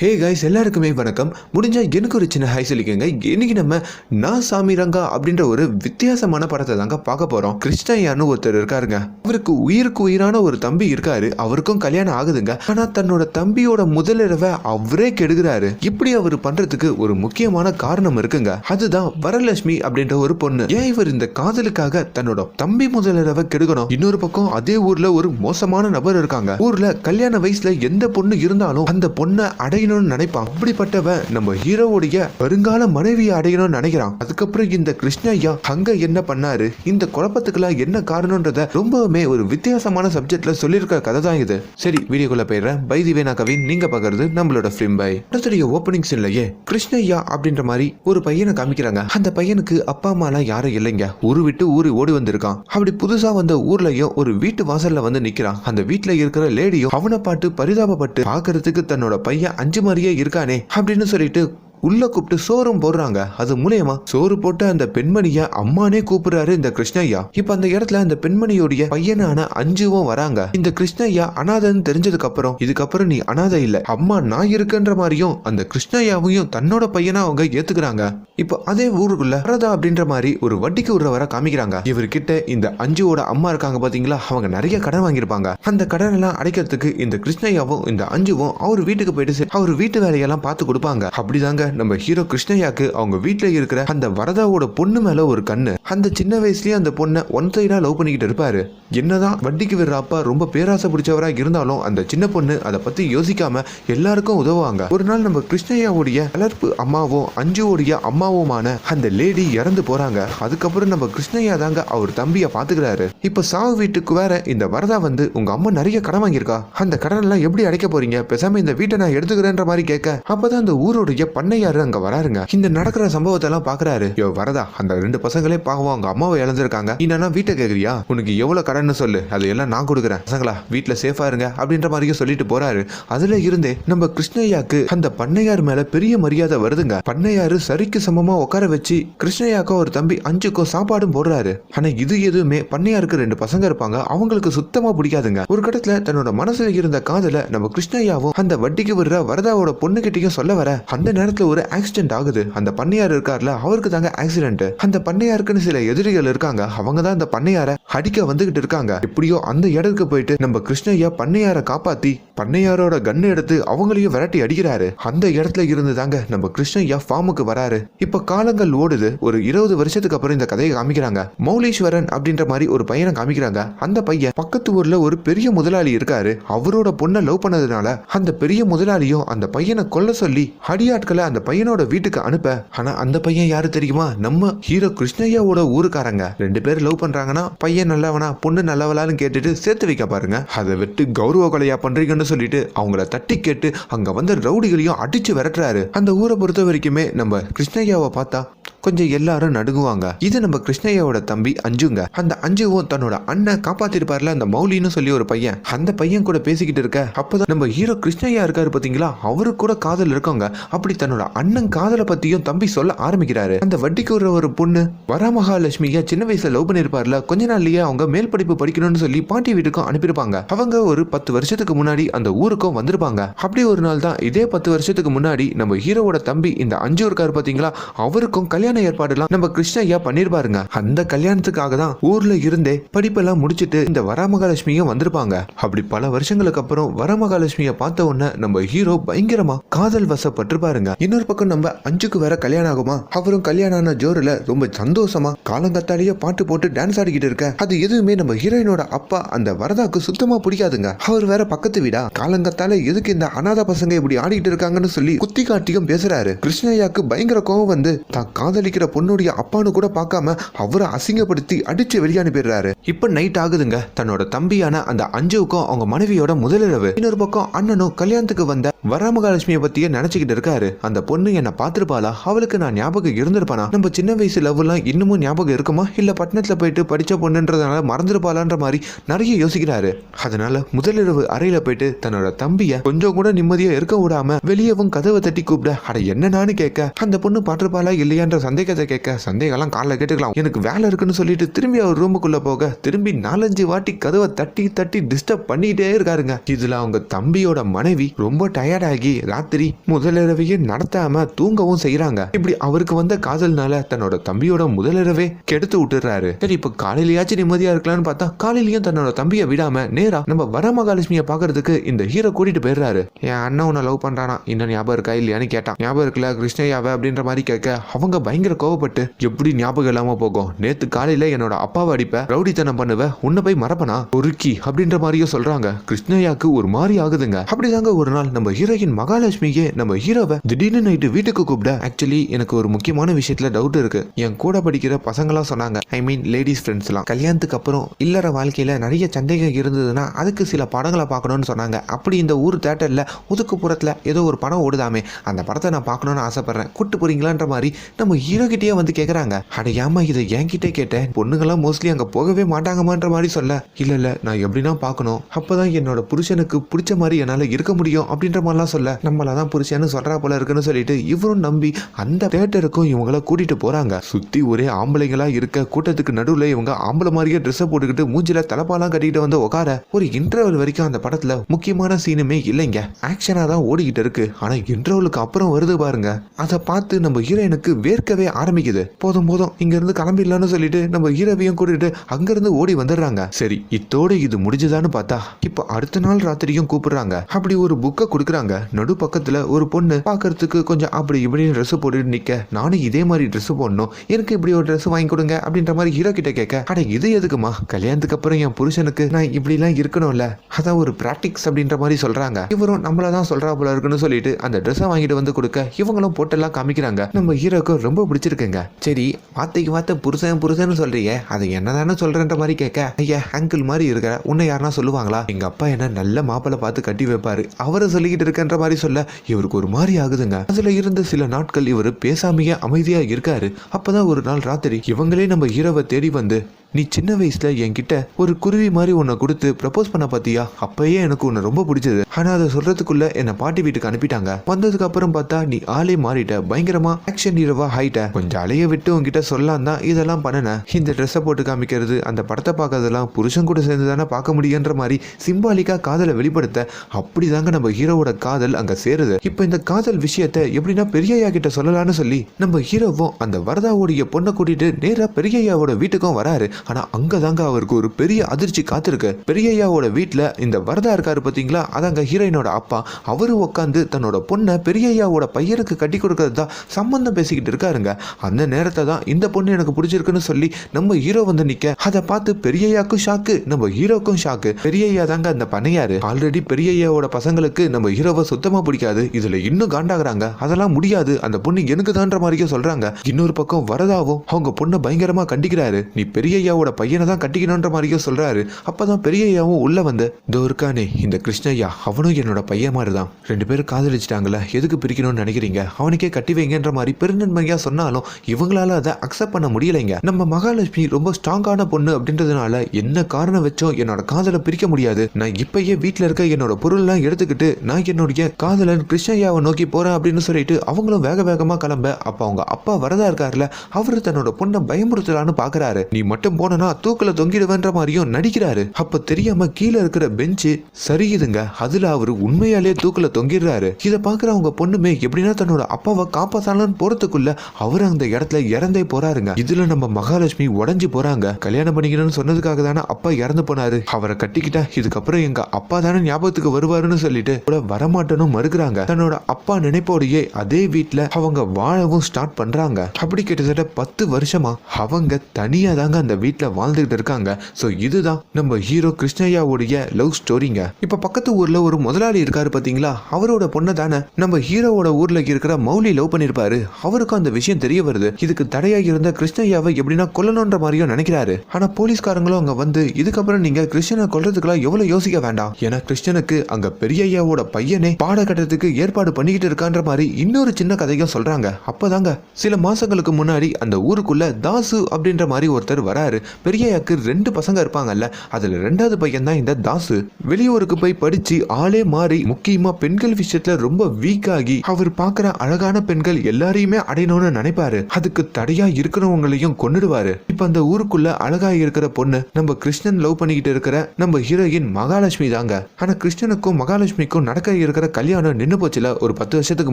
Hey guys எல்லாருக்குமே வணக்கம். முடிஞ்சால் எனக்கு ஒரு சின்ன ஹை சொல்லிக்கோங்க. இன்னைக்கு நம்ம நான் சாமி ரங்கா அப்படின்ற ஒரு வித்தியாசமான படத்தை தாங்க பார்க்க போறோம். கிருஷ்ணய்யான்னு ஒருத்தர் இருக்காருங்க. அவருக்கு உயிருக்கு உயிரான ஒரு தம்பி இருக்காரு. அவருக்கும் கல்யாணம் ஆகுதுங்க. ஆனால் தன்னோட தம்பியோட முதலிரவை அவரே கெடுகிறாரு இப்படி அவர் பண்றதுக்கு ஒரு முக்கியமான காரணம் இருக்குங்க. அதுதான் வரலட்சுமி அப்படின்ற ஒரு பொண்ணு. ஏன் இவர் இந்த காதலுக்காக தன்னோட தம்பி முதலிரவை கெடுக்கணும்? இன்னொரு பக்கம் அதே ஊரில் ஒரு மோசமான நபர் இருக்காங்க. ஊரில் கல்யாண வயசில் எந்த பொண்ணு இருந்தாலும் அந்த பொண்ணை அடையணும்னு நினைப்பான். அப்படிப்பட்டவன் நம்ம ஹீரோவுடைய வருங்கால மனைவியை அடையணும்னு நினைக்கிறான். அதுக்கப்புறம் இந்த கிருஷ்ணய்யா அங்க என்ன பண்ணாரு? இந்த குழப்பத்துக்கெல்லாம் என்ன காரணம்ன்றத ரொம்பவுமே ஒரு வித்தியாசமான சப்ஜெக்ட்ல சொல்லியிருக்க கதை தான் இது. சரி வீடியோக்குள்ள போயிடுறேன். பை திவேனா கவின் நீங்க பாக்குறது நம்மளோட ஃபிலிம் பை படத்துடைய ஓப்பனிங் சீன்லயே கிருஷ்ணய்யா அப்படின்ற மாதிரி ஒரு பையனை காமிக்கிறாங்க. அந்த பையனுக்கு அப்பா அம்மாலாம் யாரும் இல்லைங்க. ஊரு விட்டு ஊரு ஓடி வந்திருக்கான். அப்படி புதுசா வந்த ஊர்லயும் ஒரு வீட்டு வாசல்ல வந்து நிக்கிறான். அந்த வீட்டுல இருக்கிற லேடியும் அவனை பாட்டு பரிதாபப்பட்டு பாக்குறதுக்கு தன்னோட பையன் அஞ்சு மாதிரியே இருக்கானே அப்படின்னு சொல்லிட்டு உள்ள கூப்பிட்டு சோறும் போடுறாங்க. அது மூலியமா சோறு போட்டு அந்த பெண்மணிய அம்மானே கூப்பிடுறாரு இந்த கிருஷ்ணய்யா. இப்ப அந்த இடத்துல அந்த பெண்மணியோடைய பையனான அஞ்சுவும் வராங்க. இந்த கிருஷ்ணய்யா அனாதைன்னு தெரிஞ்சதுக்கு அப்புறம் இதுக்கப்புறம் நீ அனாதை இல்ல. அம்மா நான் இருக்குன்ற மாதிரியும் அந்த கிருஷ்ணய்யாவையும் தன்னோட பையனா அவங்க ஏத்துக்கிறாங்க. இப்போ அதே ஊருக்குள்ள வரதா அப்படின்ற மாதிரி ஒரு வட்டிக்கு விடுறவரை காமிக்கிறாங்க. இவர்கிட்ட இந்த அஞ்சுவோட அம்மா இருக்காங்க பாத்தீங்களா? அவங்க நிறைய கடன் வாங்கியிருப்பாங்க. அந்த கடன் எல்லாம் அடைக்கிறதுக்கு இந்த கிருஷ்ணய்யாவும் இந்த அஞ்சுவும் அவர் வீட்டுக்கு போயிட்டு அவர் வீட்டு வேலையெல்லாம் பார்த்து கொடுப்பாங்க. அப்படிதாங்க நம்ம ஹீரோ கிருஷ்ணய்யாக்கு அவங்க வீட்டுல இருக்கிற அந்த வரதாவோட பொண்ணு மேல ஒரு கண்ணு. அந்த சின்ன வயசுலயே அந்த பொண்ணை ஒன் சைடா லவ் பண்ணிக்கிட்டு இருப்பாரு. என்னதான் வட்டிக்கு விடுற அப்பா ரொம்ப பேராசை பிடிச்சவரா இருந்தாலும் அந்த சின்ன பொண்ணு அதை பத்தி யோசிக்காம எல்லாருக்கும் உதவுவாங்க. ஒரு நாள் நம்ம கிருஷ்ணயாவுடைய வளர்ப்பு அம்மாவும் அஞ்சுவோடைய அம்மாவுமான அந்த லேடி இறந்து போறாங்க. அதுக்கப்புறம் நம்ம கிருஷ்ணய்யா தாங்க அவர் தம்பிய பாத்துக்கிறாரு இப்ப சாவு வீட்டுக்கு வேற இந்த வரதா வந்து உங்க அம்மா நிறைய கடன் வாங்கியிருக்கா. அந்த கடன் எல்லாம் எப்படி அடைக்க போறீங்க? பேசாம இந்த வீட்டை நான் எடுத்துக்கிறேன்ற மாதிரி கேட்க அப்பதான் அந்த ஊருடைய பண்ணையாரு அங்க வராருங்க. இந்த நடக்கிற சம்பவத்தை எல்லாம் பாக்குறாரு. யோ வரதா அந்த ரெண்டு பசங்களே பாவம் அவங்க அம்மாவை இழந்திருக்காங்க. என்னன்னா வீட்டை கேக்குறியா? உனக்கு எவ்வளவு கடன் சொல்லு. அது எல்லாம் நான் கொடுக்குறேன். பசங்களா வீட்டுல சேஃபா இருங்க அப்படின்ற மாதிரியும் சொல்லிட்டு போறாரு. அதுல இருந்தே நம்ம கிருஷ்ணய்யாக்கு அந்த பண்ணையார் மேல பெரிய மரியாதை வருதுங்க. பண்ணையாரு சரிக்கு சமமா உட்கார வச்சு கிருஷ்ணய்யாக்கோ ஒரு தம்பி அஞ்சுக்கோ சாப்பாடும் போடுறாரு. ஆனா இது எதுவுமே பண்ணையாருக்கு ரெண்டு பசங்க இருப்பாங்க அவங்களுக்கு சுத்தமா பிடிக்காதுங்க. ஒரு கட்டத்துல தன்னோட மனசுல இருந்த காதல நம்ம கிருஷ்ணய்யாவும் அந்த வட்டிக்கு விடுற வரதாவோட பொண்ணுகிட்டயும் சொல்ல வர அந்த நேரத்துல ஒரு ஆக்சிடென்ட் ஆகுது. அந்த பண்ணையார் இருக்கார்ல அவருக்கு தாங்க ஆக்சிடென்ட் அந்த பண்ணையாருக்குன்னு சில எதிரிகள் இருக்காங்க. அவங்க தான் அந்த பண்ணையார அடிக்க வந்துகிட்டு இருக்காங்க. எப்படியோ அந்த இடத்துக்கு போயிட்டு நம்ம கிருஷ்ணய்யா பண்ணையார காப்பாத்தி பண்ணையாரோட கன் எடுத்து அவங்களையும் விரட்டி அடிக்கிறாரு. அந்த இடத்துல இருந்து தாங்க நம்ம கிருஷ்ணய்யா ஃபார்முக்கு வராரு. இப்ப காலங்கள் ஓடுது. ஒரு இருபது வருஷத்துக்கு அப்புறம் இந்த கதையை காமிக்கிறாங்க. மௌலீஸ்வரன் அப்படின்ற மாதிரி ஒரு பையனை காமிக்கிறாங்க. அந்த பையன் பக்கத்து ஊர்ல ஒரு பெரிய முதலாளி இருக்காரு. அவரோட பொண்ணை லவ் பண்ணதுனால அந்த பெரிய முதலாளியும் அந்த பையனை கொல்ல சொல்லி அடியாட்களை அந்த பையனோட வீட்டுக்கு அனுப்ப. ஆனா அந்த பையன் யாரு தெரியுமா? நம்ம ஹீரோ கிருஷ்ணய்யாவோட ஊருக்காரங்க. ரெண்டு பேரும் லவ் பண்றாங்கன்னா பையன் நல்லவனா பொண்ணு நல்லவளான்னு கேட்டுட்டு சேர்த்து வைக்க பாருங்க. அதை விட்டு கௌரவ கொலையா பண்றீங்கன்னு சொல்லிட்டு அவங்கள தட்டி கேட்டு அங்க வந்த ரவுடிகளையும் அடிச்சு விரட்டுறாரு. அந்த ஊரை பொறுத்த வரைக்குமே நம்ம கிருஷ்ணய்யாவை பார்த்தா கொஞ்சம் எல்லாரும் நடுங்குவாங்க. இது நம்ம கிருஷ்ணய்யாவோட தம்பி அஞ்சுங்க. அந்த அஞ்சுவும் தன்னோட அண்ணன் காப்பாத்திருப்பார்ல அந்த மௌலின்னு சொல்லி ஒரு பையன். அந்த பையன் கூட பேசிக்கிட்டு இருக்க அப்பதான் நம்ம ஹீரோ கிருஷ்ணய்யா இருக்காரு பாத்தீங்களா? அவரு கூட காதல் இருக்கவங்க. அப்படி தன்னோட அண்ணன் காதலை பத்தியும் தம்பி சொல்ல ஆரம்பிக்கிறாரு. அந்த வட்டிக்கு வர ஒரு பொண்ணு வரமகாலட்சுமியா சின்ன வயசுல லவ் பண்ணிருப்பார்ல கொஞ்ச நாள்லயே அவங்க மேல் படிப்பு படிக்கணும்னு சொல்லி பாட்டி வீட்டுக்கும் அனுப்பியிருப்பாங்க. அவங்க ஒரு பத்து வருஷத்துக்கு முன்னாடி அந்த ஊருக்கும் வந்திருப்பாங்க. அப்படி ஒரு நாள் தான் இதே பத்து வருஷத்துக்கு முன்னாடி நம்ம ஹீரோவோட தம்பி இந்த அஞ்சு இருக்காரு பாத்தீங்களா? அவருக்கும் கல்யாண ஏற்பாடுலாம் நம்ம கிருஷ்ணய்யா பண்ணிருப்பாருங்க. அந்த கல்யாணத்துக்காக தான் ஊர்ல இருந்தே படிப்பெல்லாம் முடிச்சிட்டு இந்த வரமகாலட்சுமியும் வந்திருப்பாங்க. அப்படி பல வருஷங்களுக்கு அப்புறம் வரமகாலட்சுமியை பார்த்த உடனே நம்ம ஹீரோ பயங்கரமா காதல் வசப்பட்டிருப்பாருங்க. இன்னொரு பக்கம் நம்ம அஞ்சுக்கு வேற கல்யாணம் ஆகுமா? அவரும் கல்யாணம் ஆன ஜோரில் ரொம்ப சந்தோஷமா காலங்கத்தாலேயே பாட்டு போட்டு டான்ஸ் ஆடிக்கிட்டு இருக்க. அது எதுவுமே நம்ம ஹீரோயினோட அப்பா அந்த வரதாக்கு சுத்தமா பிடிக்காதுங்க. அவர் வேற பக்கத்து வீடா? காலங்கத்தால எதுக்கு இந்த அனாதை பசங்க இப்படி ஆடிக்கிட்டு இருக்காங்கன்னு சொல்லி குத்தி காட்டியும் பேசுறாரு. கிருஷ்ணய்யாக்கு பயங்கர கோவம் வந்து தான் காதலிக்கிற பொண்ணுடைய அப்பான்னு கூட பார்க்காம அவரை அசிங்கப்படுத்தி அடிச்சு வெளியே அனுப்பிடுறாரு. இப்ப நைட் ஆகுதுங்க. தன்னோட தம்பியான அந்த அஞ்சுவுக்கும் அவங்க மனைவியோட முதலிரவு. இன்னொரு பக்கம் அண்ணனும் கல்யாணத்துக்கு வந்த வரமகாலட்சுமியை பத்தியே நினைச்சுக்கிட்டு இருக்காரு. அந்த பொண்ணு என்ன பார்த்திருப்பாளா? அவளுக்கு நான் ஞாபகம் இருந்திருப்பானா? நம்ம சின்ன வயசு லவ் எல்லாம் இன்னமும் ஞாபகம் இருக்குமா? இல்ல பட்டணத்துல போயிட்டு படிச்ச பொண்ணுன்றதுனால மறந்துருப்பாளான்ற மாதிரி நிறைய யோசிக்கிறாரு. அதனால முதலிரவு அறையில போயிட்டு தன்னோட தம்பிய கொஞ்சம் கூட நிம்மதியா இருக்க விடாம வெளியவும் கதவை தட்டி கூப்பிட. அட என்னன்னு கேட்க. அந்த பொண்ணு பாட்டுப்பாளா இல்லையான்ற சந்தேகத்தை கேட்க. சந்தேகம்லாம் காலைல கேட்டுக்கலாம். எனக்கு வேலை இருக்குன்னு சொல்லிட்டு திரும்பி அவர் ரூமுக்குள்ள போக திரும்பி நாலஞ்சு வாட்டி கதவை தட்டி தட்டி டிஸ்டர்ப் பண்ணிட்டே இருக்காருங்க. இதுல அவங்க தம்பியோட மனைவி ரொம்ப டயர்டாகி ராத்திரி முதலிரவையே நடத்தாம தூங்கவும் செய்யறாங்க இப்படி அவருக்கு வந்த காதல்னால தன்னோட தம்பியோட முதலிரவே கெடுத்து விட்டுறாரு. சரி இப்ப காலையிலயாச்சும் நிம்மதியா இருக்கலாம்னு பார்த்தா காலையிலயும் தன்னோட தம்பியை விடாம நேரா நம்ம வரமகாலட்சுமியை பாக்குறதுக்கு இந்த ஹீரோ கூட்டிட்டு போயிடுறாரு. என் அண்ணன் உன்னை லவ் பண்றானா? இன்னும் ஞாபகம் இருக்கா இல்லையான்னு கேட்டான் ஞாபகம் இருக்குல்ல கிருஷ்ணய்யாவை அப்படின்ற மாதிரி கேட்க அவங்க பயங்கர கோவப்பட்டு எப்படி ஞாபகம் இல்லாம போகும்? நேத்து காலையில என்னோட அப்பாவை அடிப்ப ரவுடித்தனம் பண்ணுவ உன்னை போய் மறப்பனா? பொறுக்கி அப்படின்ற மாதிரியும் சொல்றாங்க. கிருஷ்ணயாக்கு ஒரு மாதிரி ஆகுதுங்க. அப்படிதாங்க ஒரு நாள் நம்ம ஹீரோயின் மகாலட்சுமியே நம்ம ஹீரோவை திடீர்னு நைட்டு வீட்டுக்கு கூப்பிட ஆக்சுவலி எனக்கு ஒரு முக்கியமான விஷயத்துல டவுட் இருக்கு. என் கூட படிக்கிற பசங்களாம் சொன்னாங்க. ஐ மீன் லேடிஸ் ஃப்ரெண்ட்ஸ்லாம் கல்யாணத்துக்கு அப்புறம் இல்லற வாழ்க்கையில நிறைய சந்தேகம் இருந்ததுன்னா அதுக்கு சில படங்களை பார்க்கணும்னு சொன்னாங்க. அப்படி இந்த ஊர் தேட்டர்ல ஒதுக்குப்புறத்தில் ஏதோ ஒரு படம் ஓடுதாமே. அந்த படத்தை நான் பார்க்கணும்னு ஆசைப்பட்றேன். கூட்டு போகிறீங்களான்ற மாதிரி நம்ம ஹீரோகிட்டே வந்து கேட்குறாங்க அட ஏமா இதை என்கிட்ட கேட்டேன்? பொண்ணுங்களாம் மோஸ்ட்லி அங்கே போகவே மாட்டாங்கமான்ற மாதிரி சொல்ல. இல்லை இல்லை நான் எப்படின்னா பார்க்கணும். அப்போ தான் என்னோட புருஷனுக்கு பிடிச்ச மாதிரி என்னால் இருக்க முடியும் அப்படின்ற மாதிரிலாம் சொல்ல. நம்மள தான் புருஷன்னு சொல்கிறா போல இருக்குன்னு சொல்லிட்டு இவரும் நம்பி அந்த தேட்டருக்கும் இவங்கள கூட்டிகிட்டு போகிறாங்க சுற்றி ஒரே ஆம்பளைங்களா இருக்க கூட்டத்துக்கு நடுவில் இவங்க ஆம்பளை மாதிரியே ட்ரெஸ்ஸை போட்டுக்கிட்டு மூஞ்சில தலப்பாலாம் கட்டிக்கிட்டு வந்து உட்கார ஒரு இன்டர்வல் வரைக்கும் அந்த படத்தில் முக்கியமான சீனுமே இல்லைங்க. ஆக்ஷனாக தான் ஓடிக்கிட்டு இருக்கு. ஆனால் இன்டர்வலுக்கு அப்புறம் வருது பாருங்க. அதை பார்த்து நம்ம ஹீரோயினுக்கு வேர்க்கவே ஆரம்பிக்குது. போதும் போதும். இங்கேருந்து கிளம்பிடலான்னு கிளம்பிடலாம்னு சொல்லிட்டு நம்ம ஹீரோவையும் கூட்டிட்டு அங்கேருந்து ஓடி வந்துடுறாங்க. சரி இத்தோடு இது முடிஞ்சதான்னு பார்த்தா இப்போ அடுத்த நாள் ராத்திரியும் கூப்பிடுறாங்க. அப்படி ஒரு புக்கை கொடுக்குறாங்க. நடு பக்கத்தில் ஒரு பொண்ணு பார்க்கறதுக்கு கொஞ்சம் அப்படி இப்படின்னு ட்ரெஸ் போட்டுட்டு நிற்க நானும் இதே மாதிரி ட்ரெஸ் போடணும். எனக்கு இப்படி ஒரு ட்ரெஸ் வாங்கி கொடுங்க அப்படின்ற மாதிரி ஹீரோ கிட்ட கேட்க அட இது எதுக்குமா? கல்யாணத்துக்கு அப்புறம் என் புருஷனுக்கு நான் இப்படிலாம் இருக்கணும்ல. அதான் ஒரு ப்ராக்டிக்ஸ் அப்படின்ற மாதிரி சொல்றாங்க. இவரும் நம்மள தான் சொல்றா போல இருக்குன்னு சொல்லிட்டு அந்த ட்ரெஸ்ஸை வாங்கிட்டு வந்து கொடுக்க இவங்களும் போட்டெல்லாம் காமிக்கிறாங்க. நம்ம ஹீரோக்கு ரொம்ப பிடிச்சிருக்குங்க. சரி வார்த்தைக்கு வார்த்தை புருஷன் புருஷன் சொல்றீங்க அதை என்னதானே சொல்றேன்ற மாதிரி கேட்க ஐயா அங்கிள் மாதிரி இருக்கிற உன்னை யாருன்னா சொல்லுவாங்களா? எங்க அப்பா என்ன நல்ல மாப்பிள்ள பார்த்து கட்டி வைப்பாரு. அவரை சொல்லிக்கிட்டு இருக்கன்ற மாதிரி சொல்ல இவருக்கு ஒரு மாதிரி ஆகுதுங்க. அதுல இருந்த சில நாட்கள் இவர் பேசாமையே அமைதியா இருக்காரு. அப்பதான் ஒரு நாள் ராத்திரி இவங்களே நம்ம ஹீரோவை தேடி வந்து நீ சின்ன வயசுல என்கிட்ட ஒரு குருவி மாதிரி உன்னை கொடுத்து ப்ரப்போஸ் பண்ண பாத்தியா? அப்பயே எனக்கு உன்னை ரொம்ப பிடிச்சது. ஆனா அதை சொல்றதுக்குள்ள என்னை பாட்டி வீட்டுக்கு அனுப்பிட்டாங்க. வந்ததுக்கு அப்புறம் பார்த்தா நீ ஆளே மாறிட்ட. பயங்கரமா ஆக்ஷன் ஹீரோவா ஹைட்ட கொஞ்சம் அலைய விட்டு உன்கிட்ட சொல்லலாம் தான் இதெல்லாம் பண்ணுனேன். இந்த ட்ரெஸ்ஸை போட்டு காமிக்கிறது அந்த படத்தை பார்க்கறதெல்லாம் புருஷன் கூட சேர்ந்து தானே பார்க்க முடியுன்ற மாதிரி சிம்பாலிக்கா காதலை வெளிப்படுத்த அப்படிதாங்க நம்ம ஹீரோவோட காதல் அங்க சேருது. இப்போ இந்த காதல் விஷயத்த எப்படின்னா பெரியய்யா கிட்ட சொல்லலாம்னு சொல்லி நம்ம ஹீரோவும் அந்த வரதாவுடைய பொண்ணை கூட்டிட்டு நேரா பெரியய்யாவோட வீட்டுக்கும் வராரு. ஆனா அங்கதாங்க அவருக்கு ஒரு பெரிய அதிர்ச்சி காத்திருக்கு. பெரியய்யாவோட வீட்டில் இந்த வரதா இருக்காரு பார்த்தீங்களா அதாங்க ஹீரோயினோட அப்பா. அவரு உட்காந்து தன்னோட பொண்ணை பெரியய்யாவோட பையனுக்கு கட்டி கொடுக்கறது தான் சம்பந்தம் பேசிக்கிட்டு இருக்காருங்க. அந்த நேரத்தை தான் இந்த பொண்ணு எனக்கு பிடிச்சிருக்குன்னு சொல்லி நம்ம ஹீரோ வந்து நிற்க அதை பார்த்து பெரியய்யாக்கும் ஷாக்கு நம்ம ஹீரோக்கும் ஷாக்கு பெரியய்யா தாங்க அந்த பண்ணையாரு ஆல்ரெடி பெரியய்யாவோட பசங்களுக்கு நம்ம ஹீரோவை சுத்தமாக பிடிக்காது. இதில் இன்னும் காண்டாகிறாங்க. அதெல்லாம் முடியாது. அந்த பொண்ணு எனக்கு தான்ற மாதிரியும் சொல்றாங்க. இன்னொரு பக்கம் வரதாவும் அவங்க பொண்ணை பயங்கரமாக கண்டிக்கிறாரு. நீ பெரியய்யாவோட பையனை தான் கட்டிக்கணுன்ற மாதிரியும் சொல்றாரு. அப்பதான் பெரியய்யாவும் உள்ள வந்து இதோ இருக்கானே இந்த கிருஷ்ணய்யா அவனும் என்னோட பையன் மாதிரி தான் ரெண்டு பேரும் காதலிச்சிட்டாங்களே எதுக்கு பிரிக்கணும்னு நினைக்கிறீங்க? அவனுக்கே கட்டி வைங்கன்ற மாதிரி பெருநன்மையா சொன்னாலும் இவங்களால அதை அக்செப்ட் பண்ண முடியலைங்க. நம்ம மகாலட்சுமி ரொம்ப ஸ்ட்ராங்கான பொண்ணு அப்படின்றதுனால என்ன காரணம் வச்சோம் என்னோட காதலை பிரிக்க முடியாது. நான் இப்பயே வீட்டில் இருக்க என்னோட பொருள்லாம் எடுத்துக்கிட்டு நான் என்னுடைய காதலன் கிருஷ்ணய்யாவை நோக்கி போறேன் அப்படின்னு சொல்லிட்டு அவங்களும் வேக வேகமா கிளம்ப அப்ப அவங்க அப்பா வரதா இருக்காருல அவரு தன்னோட பொண்ணை பயமுறுத்தலான்னு பாக்குறாரு. நீ மட்டும் போனனா தூக்கில் தொங்கிடுவேன்ற மாதிரியும் நடிக்கிறாரு. அப்ப தெரியாம கீழே இருக்கிற பெஞ்சு சரியுதுங்க அதுல அவரு உண்மையாலே தூக்கில் தொங்கிடுறாரு. இதை பாக்குற அவங்க பொண்ணுமே எப்படின்னா தன்னோட அப்பாவை காப்பாத்தாலும் போறதுக்குள்ள அவர் அந்த இடத்துல இறந்தே போறாருங்க. இதுல நம்ம மகாலட்சுமி உடஞ்சு போறாங்க. கல்யாணம் பண்ணிக்கணும்னு சொன்னதுக்காக தானே அப்பா இறந்து போனாரு. அவரை கட்டிக்கிட்டா இதுக்கப்புறம் எங்க அப்பா தானே ஞாபகத்துக்கு வருவாருன்னு சொல்லிட்டு கூட வரமாட்டேன்னு மறுக்கிறாங்க. தன்னோட அப்பா நினைப்போடையே அதே வீட்டுல அவங்க வாழவும் ஸ்டார்ட் பண்றாங்க. அப்படி கிட்டத்தட்ட பத்து வருஷமா அவங்க தனியா தாங்க அந்த வீட்டில் வாழ்ந்துகிட்டு இருக்காங்க. ஸோ இதுதான் நம்ம ஹீரோ கிருஷ்ணய்யாவுடைய லவ் ஸ்டோரிங்க இப்போ பக்கத்து ஊரில் ஒரு முதலாளி இருக்காரு பார்த்தீங்களா அவரோட பொண்ணை தானே நம்ம ஹீரோவோட ஊரில் இருக்கிற மௌலி லவ் பண்ணிருப்பாரு. அவருக்கும் அந்த விஷயம் தெரிய வருது. இதுக்கு தடையாக இருந்த கிருஷ்ணய்யாவை எப்படின்னா கொல்லணுன்ற மாதிரியும் நினைக்கிறாரு. ஆனால் போலீஸ்காரங்களும் அங்கே வந்து இதுக்கப்புறம் நீங்கள் கிருஷ்ணனை கொல்றதுக்கெல்லாம் எவ்வளோ யோசிக்க வேண்டாம். ஏன்னா கிருஷ்ணனுக்கு அங்கே பெரியய்யாவோட பையனே பாட கட்டத்துக்கு ஏற்பாடு பண்ணிக்கிட்டு இருக்கான்ற மாதிரி இன்னொரு சின்ன கதையும் சொல்கிறாங்க அப்போதாங்க சில மாதங்களுக்கு முன்னாடி அந்த ஊருக்குள்ள தாசு அப்படின்ற மாதிரி ஒருத்தர் வராரு. பெரியய்யாக்கு ரெண்டு பசங்க இருப்பாங்கல்ல அதுல ரெண்டாவது பையன் தான் இந்த தாசு. வெளியூருக்கு போய் படிச்சு ஆளே மாறி முக்கியமா பெண்கள் விஷயத்துல ரொம்ப வீக் ஆகி அவர் பார்க்குற அழகான பெண்கள் எல்லாரையுமே அடையணும்னு நினைப்பாரு. அதுக்கு தடையா இருக்கிறவங்களையும் கொன்னுடுவாரு. இப்ப அந்த ஊருக்குள்ள அழகா இருக்கிற பொண்ணு நம்ம கிருஷ்ணன் லவ் பண்ணிக்கிட்டு இருக்கிற நம்ம ஹீரோயின் மகாலட்சுமி தாங்க. ஆனா கிருஷ்ணனுக்கும் மகாலட்சுமிக்கும் நடக்க இருக்கிற கல்யாணம் நின்னு போச்சுல ஒரு பத்து வருஷத்துக்கு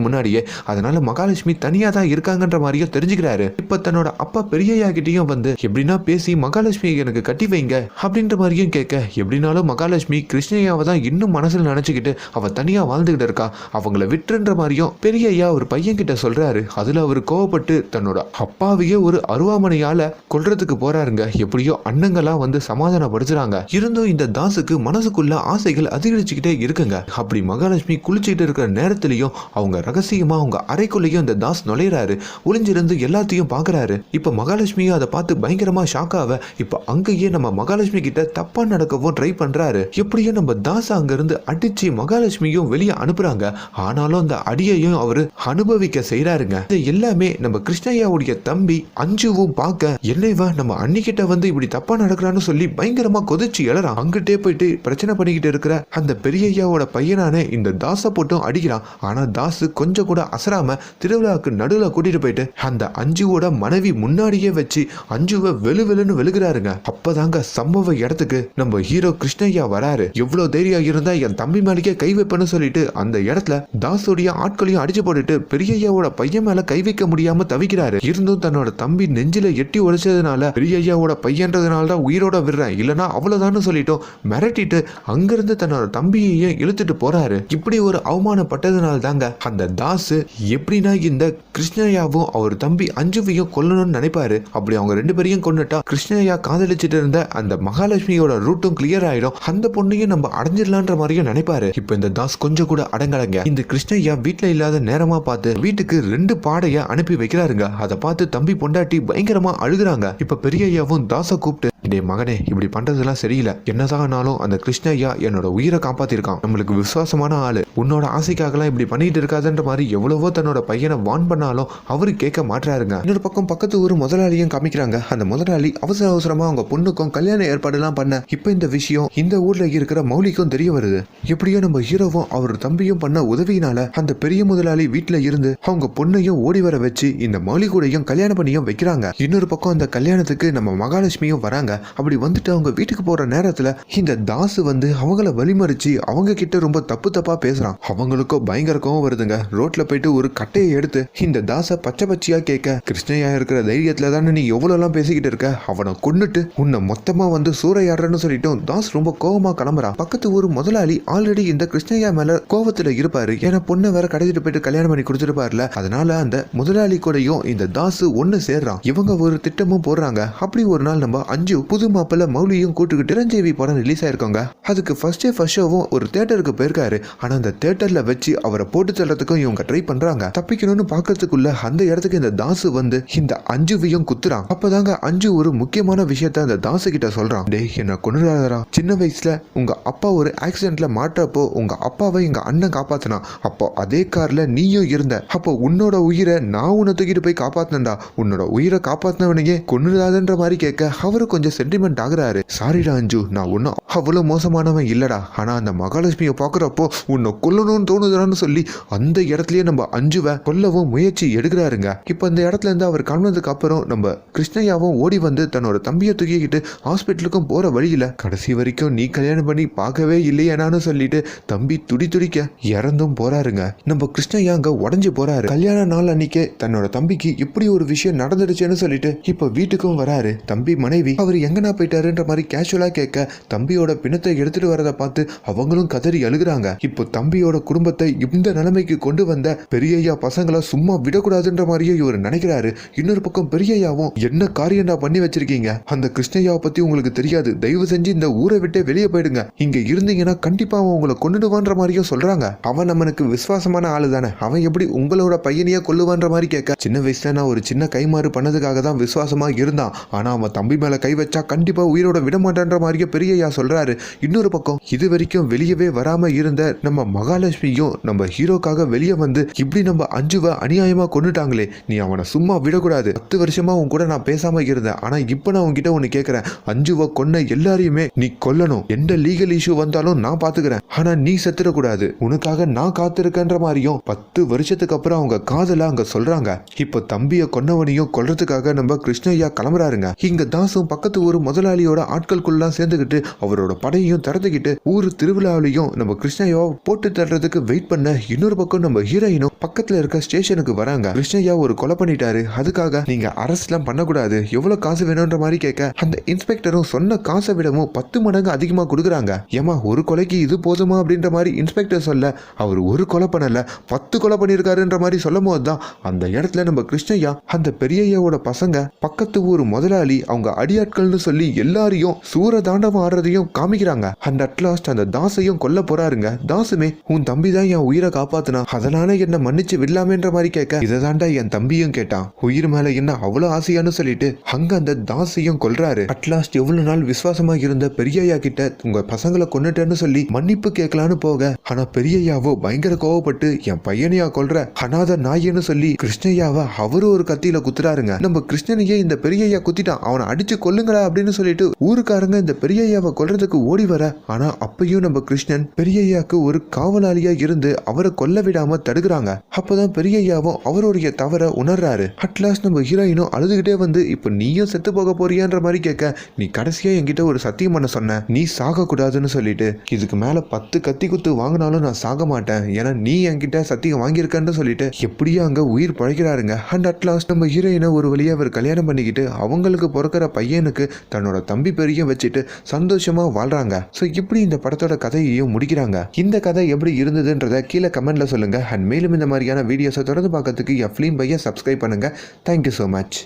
முன்னாடியே. அதனால மகாலட்சுமி தனியா தான் இருக்காங்கன்ற மாதிரியும் தெரிஞ்சுக்கிறாரு. இப்ப தன்னோட அப்பா பெரியய்யா கிட்டயும் வந்து எப்படின்னா பேசி மகாலட்சுமி எனக்கு கட்டி வைங்க அப்படின்ற மாதிரியும் கேட்க எப்படினாலும் மகாலட்சுமி கிருஷ்ணய்யாவை தான் இன்னும் மனசில் நினைச்சுக்கிட்டு அவ தனியா வாழ்ந்துகிட்டு இருக்கா. அவங்கள விட்டுன்ற மாதிரியும் பெரிய ஐயா ஒரு பையன் கிட்ட சொல்றாரு. அதுல அவர் கோவப்பட்டு தன்னோட அப்பாவையே ஒரு அருவாமனையால கொல்றதுக்கு போறாருங்க. எப்படியோ அண்ணங்களாம் வந்து சமாதானப்படுத்துறாங்க. இருந்தும் இந்த தாசுக்கு மனசுக்குள்ள ஆசைகள் அதிகரிச்சுக்கிட்டே இருக்குங்க. அப்படி மகாலட்சுமி குளிச்சுக்கிட்டு இருக்கிற நேரத்திலையும் அவங்க ரகசியமா அவங்க அறைக்குள்ளேயும் இந்த தாஸ் நுழையிறாரு. ஒளிஞ்சிருந்து எல்லாத்தையும் பாக்குறாரு. இப்ப மகாலட்சுமியும் அதை பார்த்து பயங்கரமா ஷாக் ஆக இப்போ அங்கேயே நம்ம மகாலட்சுமி கிட்ட தப்பா நடக்கவும் ட்ரை பண்றாரு. எப்படியோ நம்ம தாஸ் அங்கிருந்து அடிச்சு மகாலட்சுமியும் வெளியே அனுப்புறாங்க. ஆனாலும் அந்த அடியையும் அவரு அனுபவிக்க செய்யறாருங்க இது எல்லாமே நம்ம கிருஷ்ணய்யாவுடைய தம்பி அஞ்சுவும் பார்க்க என்னைவா நம்ம அன்னிக்கிட்ட வந்து இப்படி தப்பா நடக்கிறான்னு சொல்லி பயங்கரமா கொதிச்சு எழறான். அங்கிட்டே போயிட்டு பிரச்சனை பண்ணிக்கிட்டு இருக்கிற அந்த பெரியய்யாவோட பையனான இந்த தாசை போட்டும் அடிக்கிறான். ஆனா தாசு கொஞ்சம் கூட அசராம திருவிழாவுக்கு நடுவில் கூட்டிட்டு போயிட்டு அந்த அஞ்சுவோட மனைவி முன்னாடியே வச்சு அஞ்சுவை வெளு வெளுன்னு வெளுக்கிறாருங்க அப்பதாங்க சம்பவ இடத்துக்கு நம்ம ஹீரோ கிருஷ்ணய்யா வராரு. எவ்வளவு தைரியம் இருந்தா என் தம்பி மேலேயே கை வைப்பேன்னு சொல்லிட்டு அந்த இடத்துல தாஸுடைய ஆட்களையும் அடிச்சு போட்டுட்டு பெரியய்யாவோட பையன் மேல கை வைக்க முடியாம தவிக்கிறாரு. இருந்தும் தன்னோட தம்பி நெஞ்சில எட்டி உடைச்சதுனால பெரியய்யாவோட பையன்றதுனால தான் உயிரோட விடுறேன். இல்லனா அவ்வளவுதான்னு சொல்லிட்டோம் மிரட்டிட்டு அங்கிருந்து தன்னோட தம்பியையும் இழுத்துட்டு போறாரு. இப்படி ஒரு அவமானப்பட்டதுனால தாங்க அந்த தாசு எப்படின்னா இந்த கிருஷ்ணய்யாவும் அவர் தம்பி அஞ்சுவையும் கொல்லணும்னு நினைப்பாரு. அப்படி அவங்க ரெண்டு பேரையும் கொண்டுட்டா கிருஷ்ணய்யா காதலிச்சிட்டு இருந்த அந்த மகாலட்சுமியோட ரூட்டும் கிளியர் ஆயிடும். அந்த பொண்ணையும் நம்ம அடைஞ்சிடலான்ற மாதிரியும் நினைப்பாரு. இப்போ இந்த தாஸ் கொஞ்சம் கூட அடங்கலங்க. இந்த கிருஷ்ணய்யா வீட்டுல இல்லாத நேரமா பார்த்து வீட்டுக்கு ரெண்டு பாடைய அனுப்பி வைக்கிறாருங்க. அதை பார்த்து தம்பி பொண்டாட்டி பயங்கரமா அழுகுறாங்க. இப்ப பெரியய்யாவும் தாஸை கூப்பிட்டு டே மகனே இப்படி பண்றதெல்லாம் சரியில்லை. என்னதான் ஆனாலும் அந்த கிருஷ்ணய்யா என்னோட உயிரை காப்பாத்திருக்கான். நம்மளுக்கு விசுவாசமான ஆளு. உன்னோட ஆசைக்காகலாம் இப்படி பண்ணிட்டு இருக்காதுன்ற மாதிரி எவ்வளவோ தன்னோட பையனை வான் பண்ணாலும் அவரு கேட்க மாட்டாருங்க இன்னொரு பக்கம் பக்கத்து ஊர் முதலாளியும் காமிக்கிறாங்க. அந்த முதலாளி அவசர அவசரமா அவங்க பொண்ணுக்கும் கல்யாண ஏற்பாடுலாம் பண்ண இப்போ இந்த விஷயம் இந்த ஊர்ல இருக்கிற மௌலிக்கும் தெரிய வருது. எப்படியோ நம்ம ஹீரோவும் அவர் தம்பியும் பண்ண உதவியினால அந்த பெரிய முதலாளி வீட்டுல இருந்து அவங்க பொண்ணையும் ஓடி வர வச்சு இந்த மௌலி கூடயும் கல்யாணம் பண்ணியும் வைக்கிறாங்க. இன்னொரு பக்கம் அந்த கல்யாணத்துக்கு நம்ம மகாலட்சுமியும் வராங்க. அப்படி வந்துட்டு அவங்க வீட்டுக்கு போற நேரத்துல இந்த தாசு வந்து அவங்கள வழிமறிச்சு அவங்க கிட்ட ரொம்ப தப்பு தப்பா பேசுறான். அவங்களுக்கும் பயங்கர கோவம் வருதுங்க. ரோட்ல போயிட்டு ஒரு கட்டையை எடுத்து இந்த தாச பச்சை பச்சையா கேட்க கிருஷ்ணையா இருக்கிற தைரியத்துல தானே நீ எவ்வளவு எல்லாம் பேசிக்கிட்டு இருக்க? அவனை கொன்னுட்டு உன்னை மொத்தமா வந்து சூறையாடுறன்னு சொல்லிட்டும் தாஸ் ரொம்ப கோபமா கிளம்புறான். பக்கத்து ஊர் முதலாளி ஆல்ரெடி இந்த கிருஷ்ணய்யா மேல கோவத்துல இருப்பாரு. ஏன்னா பொண்ணை வேற கடைச்சிட்டு போயிட்டு கல்யாணம் பண்ணி கொடுத்துருப்பாருல. அதனால அந்த முதலாளி கூடயும் இந்த தாஸ் ஒன்னு சேர்றான். இவங்க ஒரு திட்டமும் போடுறாங்க. அப்படி ஒரு நாள் நம்ம அஞ்சு புது மாப்பிள்ள மௌலியும் கூட்டுக்கிட்டு சிரஞ்சீவி படம் ரிலீஸ் ஆயிருக்கோங்க. அதுக்கு ஃபர்ஸ்ட் டே ஃபர்ஸ்ட் ஷோவும் ஒரு தேட்டருக்கு போயிருக்காரு. ஆனா அந்த தேட்டர்ல வச்சு அவரை போட்டு தள்ளுறதுக்கும் இவங்க ட்ரை பண்றாங்க. தப்பிக்கணும்னு பாக்குறதுக்குள்ள அந்த இடத்துக்கு இந்த தாசு வந்து இந்த அஞ்சுவையும் குத்துறான். அப்பதாங்க அஞ்சு ஒரு முக்கியமான விஷயத்த அந்த தாசு கிட்ட சொல்றான். என்னை என்ன சின்ன வயசுல உங்க அப்பா ஒரு ஆக்சிடென்ட்ல மாட்டுறப்போ உங்க அப்பாவை எங்க அண்ணன் காப்பாற்றினா அப்போ அதே கார்ல நீயும் இருந்த. அப்போ உன்னோட உயிரை நான் உன்னை தூக்கிட்டு போய் காப்பாத்தினேன்டா. உன்னோட உயிரை காப்பாத்தினவனையே கொண்டுடாதன்ற மாதிரி கேட்க அவரு கொஞ்சம் சென்டிமெண்ட் ஆகுறாரு. சாரிடா அஞ்சு. நான் ஒன்னும் அவ்வளவு மோசமானவன் இல்லடா. ஆனா அந்த மகாலட்சுமியை பாக்குறப்போ உன்னை கொல்லணும்னு தோணுதுடான்னு சொல்லி அந்த இடத்துலயே நம்ம அஞ்சுவை கொல்லவும் முயற்சி எடுக்கிறாருங்க. இப்போ இந்த இடத்துல இருந்து அவர் கலந்ததுக்கு அப்புறம் நம்ம கிருஷ்ணையாவும் ஓடி வந்து தன்னோட தம்பியை தூக்கிக்கிட்டு ஹாஸ்பிட்டலுக்கும் போகிற வழியில கடைசி வரைக்கும் நீ கல்யாணம் பண்ணி பார்க்கவே இல்லையானான்னு சொல்லிட்டு தம்பி துடி துடிக்க இறந்தும் போறாருங்க. நம்ம கிருஷ்ணய்யா அங்க உடஞ்சு போறாரு. கல்யாண நாள் அன்னைக்கே தன்னோட தம்பிக்கு இப்படி ஒரு விஷயம் நடந்துடுச்சுன்னு சொல்லிட்டு இப்போ வீட்டுக்கும் வராரு. தம்பி மனைவி அவர் எங்கனா போயிட்டாருன்ற மாதிரி கேஷுவலா கேட்க தம்பியோட பிணத்தை எடுத்துட்டு வரதை பார்த்து அவங்களும் கதறி அழுகுறாங்க. இப்போ தம்பியோட குடும்பத்தை இந்த நிலைமைக்கு கொண்டு வந்த பெரியய்யா பசங்களை சும்மா விடக்கூடாதுன்ற மாதிரியே இவர் நினைக்கிறாரு. இன்னொரு பக்கம் பெரியய்யாவும் என்ன காரியம்டா பண்ணி இருக்கீங்க. அந்த கிருஷ்ணய்யாவை பத்தி உங்களுக்கு தெரியாது. தயவு செஞ்சு இந்த ஊரை விட்டே வெளியே போயிடுங்க. இங்க இருந்தீங்கன்னா கண்டிப்பா அவன் உங்களை கொண்டுடுவான்ற மாதிரியும் சொல்றாங்க. அவன் நம்மனுக்கு விசுவாசமான ஆளு தானே அவன் எப்படி உங்களோட பையனையே கொல்லுவான்ற மாதிரி கேட்க? சின்ன வயசுல நான் ஒரு சின்ன கைமாறு பண்ணதுக்காக தான் விசுவாசமா இருந்தான். ஆனா அவன் தம்பி மேல கை வச்சா கண்டிப்பா உயிரோட விட மாட்டான்ற மாதிரியே பெரியய்யா சொல்றாரு. இன்னொரு பக்கம் இது வரைக்கும் வெளியவே வராம இருந்த நம்ம மகாலட்சுமியும் நம்ம ஹீரோக்காக வெளியே வந்து இப்படி நம்ம அஞ்சுவை அநியாயமா கொண்டுட்டாங்களே நீ அவனை சும்மா விடக்கூடாது. பத்து வருஷமா உன் கூட நான் பேசாம இருந்தேன். ஆனா இப்போ நான் உங்ககிட்ட ஒன்று கேட்குறேன் அஞ்சுவ கொன்ன எல்லாரையுமே நீ கொல்லணும். எந்த லீகல் இஷ்யூ வந்தாலும் நான் பார்த்துக்கிறேன் ஆனா நீ செத்துடக்கூடாது. உனக்காக நான் காத்திருக்கேன்ற மாதிரியும் பத்து வருஷத்துக்கு அப்புறம் அவங்க காதல அங்க சொல்றாங்க. இப்போ தம்பியை கொன்னவனையும் கொல்றதுக்காக நம்ம கிருஷ்ணய்யா கிளம்புறாருங்க. இங்க தாசும் பக்கத்து ஊர் முதலாளியோட ஆட்களுக்குள்ளாம் சேர்ந்துக்கிட்டு அவரோட படையையும் திறந்துக்கிட்டு ஊர் திருவிழாவிலையும் நம்ம கிருஷ்ணய்யாவை போட்டு தர்றதுக்கு வெயிட் பண்ண இன்னொரு பக்கம் நம்ம ஹீரோயினும் பக்கத்துல இருக்க ஸ்டேஷனுக்கு வராங்க. கிருஷ்ணய்யா ஒரு கொலை பண்ணிட்டாரு. அதுக்காக நீங்க அரசுலாம் பண்ணக்கூடாது. எவ்வளவு காசு வேணும் வேணும்ன்ற மாதிரி கேட்க அந்த இன்ஸ்பெக்டரும் சொன்ன காசை விடவும் பத்து மடங்கு அதிகமா கொடுக்குறாங்க. ஏமா ஒரு கொலைக்கு இது போதுமா அப்படின்ற மாதிரி இன்ஸ்பெக்டர் சொல்ல அவர் ஒரு கொலை பண்ணல பத்து கொலை பண்ணியிருக்காருன்ற மாதிரி சொல்லும் போது தான் அந்த இடத்துல நம்ம கிருஷ்ணய்யா அந்த பெரியய்யாவோட பசங்க பக்கத்து ஊர் முதலாளி அவங்க அடியாட்கள்னு சொல்லி எல்லாரையும் சூர தாண்டவம் ஆடுறதையும் காமிக்கிறாங்க. அண்ட் அட்லாஸ்ட் அந்த தாசையும் கொல்ல போறாருங்க. தாசுமே உன் தம்பி தான் என் உயிரை காப்பாத்தினா அதனால என்ன மன்னிச்சு விடலாமேன்ற மாதிரி கேட்க இதை தாண்டா என் தம்பியும் கேட்டான். உயிர் மேல என்ன அவ்வளவு ஆசையான்னு சொல்லிட்டு அங்க அந்த தாசையும் கொல்றாரு. அட்லாஸ்ட் எவ்வளவு நாள் விசுவாசமா இருந்த பெரியய்யா கிட்ட உங்க பசங்களை கொன்னுட்டேன்னு சொல்லி மன்னிப்பு கேட்கலான்னு போக. ஆனா பெரியய்யாவோ பயங்கர கோவப்பட்டு என் பையனையா கொல்ற? அனாத நாயின்னு சொல்லி கிருஷ்ணய்யாவை அவரு ஒரு கத்தியில குத்துறாருங்க. நம்ம கிருஷ்ணனையே இந்த பெரியய்யா குத்திட்டான் அவனை அடிச்சு கொல்லுங்களா அப்படின்னு சொல்லிட்டு ஊருக்காரங்க இந்த பெரியய்யாவை கொல்றதுக்கு ஓடி வர. ஆனா அப்பயும் நம்ம கிருஷ்ணன் பெரியய்யாக்கு ஒரு காவலாளியா இருந்து அவரை கொல்ல விடாம தடுக்கிறாங்க. அப்பதான் பெரியய்யாவும் அவருடைய தவற உணர்றாரு. அட்லாஸ்ட் நம்ம ஹீரோயினும் அழுதுகிட்டே வந்து இப்போ நீயும் செத்து போக போறியான்ற மாதிரி கேட்க நீ கடைசியா என்கிட்ட ஒரு சத்தியம் பண்ண சொன்ன. நீ சாக கூடாதுன்னு சொல்லிட்டு. இதுக்கு மேல பத்து கத்தி குத்து வாங்கினாலும் நான் சாக மாட்டேன். ஏன்னா நீ என்கிட்ட சத்தியம் வாங்கியிருக்கன்னு சொல்லிட்டு எப்படியோ அங்க உயிர் பழைக்கிறாருங்க அண்ட் அட்லாஸ்ட் நம்ம ஹீரோயினை ஒரு வழியா அவர் கல்யாணம் பண்ணிக்கிட்டு அவங்களுக்கு பிறக்கிற பையனுக்கு தன்னோட தம்பி பெரியும் வச்சுட்டு சந்தோஷமா வாழ்றாங்க. ஸோ இப்படி இந்த படத்தோட கதையையும் முடிக்கிறாங்க. இந்த கதை எப்படி இருந்ததுன்றத கீழே கமெண்ட்ல சொல்லுங்க. அண்ட் மேலும் இந்த மாதிரியான வீடியோஸை தொடர்ந்து பார்க்கறதுக்கு எஃப்லீம் பைய சப்ஸ்கிரைப் பண்ணுங்க. Thank you so much